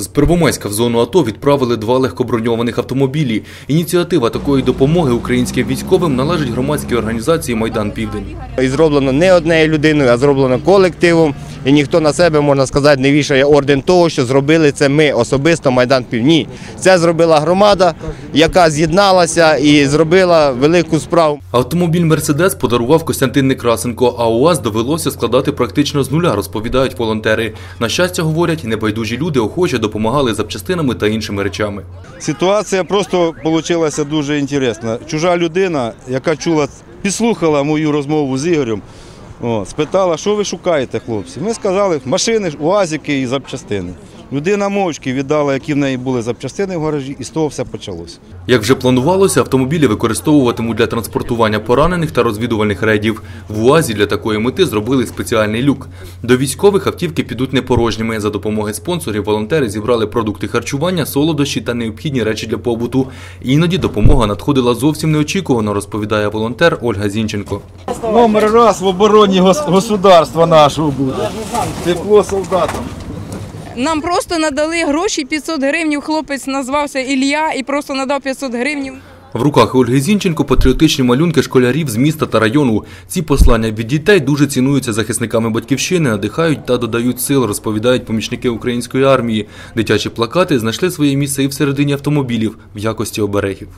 З Первомайська в зону АТО відправили два легкоброньованих автомобілі. Ініціатива такої допомоги українським військовим належить громадській організації Майдан Південь. Зроблено не однією людиною, а зроблено колективом. І ніхто на себе, можна сказати, не вішає орден того, що зробили це ми особисто Майдан Півні. Це зробила громада, яка з'єдналася і зробила велику справу. Автомобіль Мерседес подарував Костянтин Некрасенко, а УАЗ довелося складати практично з нуля, розповідають волонтери. На щастя, говорять, небайдужі люди охоче допомагали запчастинами та іншими речами. Ситуація просто вийшла дуже інтересна. Чужа людина, яка чула, підслухала мою розмову з Ігорем, о, спитала, що ви шукаєте, хлопці. Ми сказали, машини, уазики і запчастини. Людина мовчки віддала, які в неї були запчастини в гаражі, і з того все почалося. Як вже планувалося, автомобілі використовуватимуть для транспортування поранених та розвідувальних рейдів. В УАЗі для такої мети зробили спеціальний люк. До військових автівки підуть не порожніми. За допомогою спонсорів волонтери зібрали продукти харчування, солодощі та необхідні речі для побуту. Іноді допомога надходила зовсім неочікувано, розповідає волонтер Ольга Зінченко. Номер раз в обороні государства нашого буде. Тепло солдатам. Нам просто надали гроші 500 гривень. Хлопець назвався Ілля і просто надав 500 гривень. В руках Ольги Зінченко патріотичні малюнки школярів з міста та району. Ці послання від дітей дуже цінуються захисниками батьківщини, надихають та додають сил, розповідають помічники української армії. Дитячі плакати знайшли своє місце і всередині автомобілів в якості оберегів.